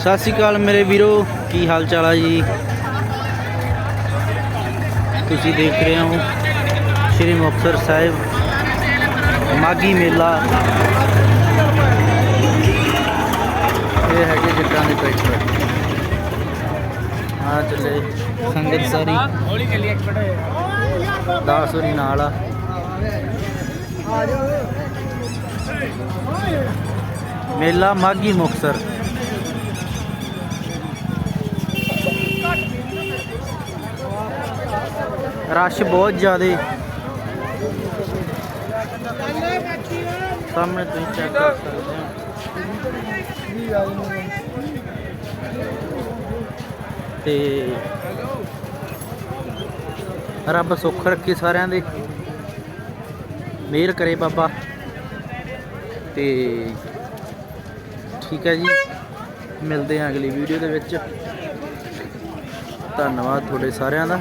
ਸਤਿ ਸ਼੍ਰੀ ਅਕਾਲ ਮੇਰੇ ਵੀਰੋ, ਕੀ ਹਾਲ ਚਾਲ ਆ ਜੀ? ਤੁਸੀਂ ਦੇਖ ਰਹੇ ਹੋ ਸ਼੍ਰੀ ਮੁਕਤਸਰ ਸਾਹਿਬ ਮਾਗੀ ਮੇਲਾ। ਇਹ ਹੈਗੇ ਜੱਟਾਂ ਦੇ ਟਰੈਕਟਰ ਆ ਚੱਲੇ ਸੰਗਤ ਸਾਰੀ। ਹੌਲੀ ਚੱਲੀ ਇੱਕ ਮਿੰਟ ਦਾਸ ਨਾਲ ਆ। ਮੇਲਾ ਮਾਗੀ ਮੁਕਤਸਰ। ਰਸ਼ ਬਹੁਤ ਜ਼ਿਆਦਾ। ਸਾਹਮਣੇ ਤੁਸੀਂ ਚੈੱਕ ਕਰ ਸਕਦੇ ਹੋ। ਤੇ ਰੱਬ ਸੁੱਖ ਰੱਖੇ ਸਾਰਿਆਂ ਦੇ। ਮਿਹਰ ਕਰੇ ਬਾਬਾ। ਤੇ ਠੀਕ ਹੈ ਜੀ। ਮਿਲਦੇ ਹਾਂ ਅਗਲੀ ਵੀਡੀਓ ਦੇ ਵਿੱਚ। ਧੰਨਵਾਦ ਤੁਹਾਡੇ ਸਾਰਿਆਂ ਦਾ।